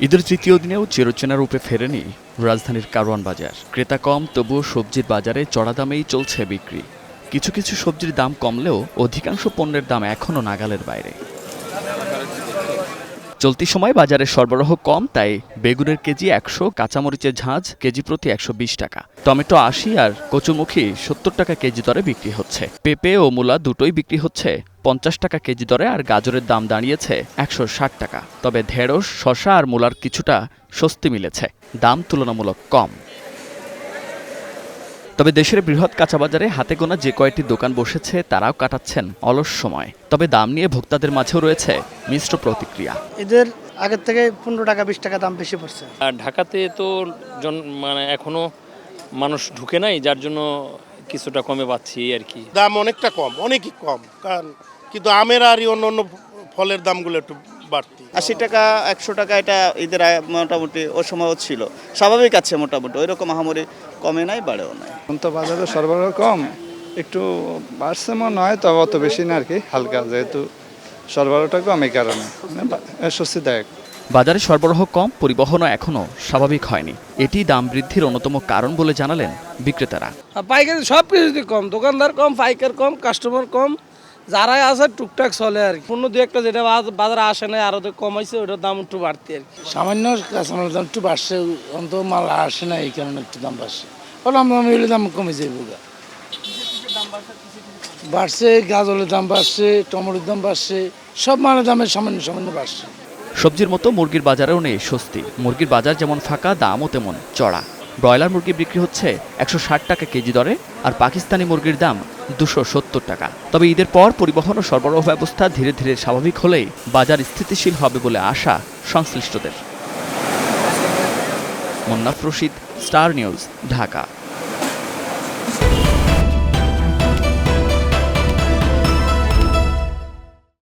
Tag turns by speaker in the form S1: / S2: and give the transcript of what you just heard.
S1: ঈদের তৃতীয় দিনেও চিরচেনা রূপে ফেরেনি রাজধানীর কারওয়ান বাজার। ক্রেতা কম, তবুও সবজির বাজারে চড়া দামেই চলছে বিক্রি। কিছু কিছু সবজির দাম কমলেও অধিকাংশ পণ্যের দাম এখনও নাগালের বাইরে। চলতি সময় বাজারে সরবরাহ কম, তাই বেগুনের কেজি একশো, কাঁচামরিচের ঝাঁজ কেজি প্রতি একশো বিশ টাকা। টমেটো আশি আর কচুমুখী সত্তর টাকা কেজি দরে বিক্রি হচ্ছে। পেঁপে ও মূলা দুটোই বিক্রি হচ্ছে। পঞ্চাশ টাকা কেজি দরে আর গাজরের দাম দাঁড়িয়েছে একশো ষাট টাকা। তবে ঢেঁড়স শশা আর মূলার কিছুটা স্বস্তি মিলেছে। দাম তুলনামূলক কম। তবে দেশের বৃহৎ কাঁচাবাজারে হাতে গোনা যে কয়েকটি দোকান বসেছে তারাও কাটাচ্ছেন অলস সময়। তবে দাম নিয়ে ভোক্তাদের মাঝেও রয়েছে মিশ্র প্রতিক্রিয়া।
S2: এদের আগের থেকে পনেরো টাকা বিশ টাকা দাম বেশি পড়ছে।
S3: আর ঢাকাতে তো জন মানে এখনও মানুষ ঢুকে নাই যার জন্য কিছুটা কমে পাচ্ছি আর কি।
S4: দাম অনেকটা কম অনেকই কম কারণ কিন্তু আমের আর অন্য অন্য ফলের দামগুলো একটু বাড়তি।
S5: আশি টাকা একশো টাকা এটা ঈদের মোটামুটি ও সময়ও ছিল। স্বাভাবিক আছে মোটামুটি ওই রকম আহামরি কমে নাই বাড়েও নাই।
S6: এখন তো বাজারে সরবরাহ কম একটু বাড়ছে মনে হয় তবে অত বেশি না আর কি হালকা যেহেতু সরবরাহটা কম এই কারণে। মানে স্বস্তিদায়ক।
S1: বাজারে সরবরাহ কম পরিবহনও এখনও স্বাভাবিক হয়নি। এটি দাম বৃদ্ধির অন্যতম কারণ বলে জানালেন বিক্রেতারা।
S7: আর পাইকারি সব কিছুতে কম দোকানদার কম পাইকার কম কাস্টমার কম যারাই আছে টুকটাক চলে আর কি। পণ্য দু একটা যেটা বাজারে আসে না আরও তো কমাইছে ওটার দাম একটু বাড়তি আর কি।
S8: সামান্য কাঁচামালের দাম একটু বাড়ছে অন্ত মাল আসে না এই কারণে একটু দাম বাড়ছে। হলাম দাম হইলে দাম কমে যাইব বাড়ছে গাজলের দাম বাড়ছে টমেটোর দাম বাড়ছে সব মালের দামের সামান্য সামান্য বাড়ছে।
S1: সবজির মতো মুরগির বাজারেও নেই স্বস্তি। মুরগির বাজার যেমন ফাঁকা দামও তেমন চড়া। ব্রয়লার মুরগি বিক্রি হচ্ছে একশো ষাট টাকা কেজি দরে আর পাকিস্তানি মুরগির দাম দুশো সত্তর টাকা। তবে ঈদের পর পরিবহন ও সরবরাহ ব্যবস্থা ধীরে ধীরে স্বাভাবিক হলেই বাজার স্থিতিশীল হবে বলে আশা সংশ্লিষ্টদের। Monnaf Rashid, star news, Dhaka.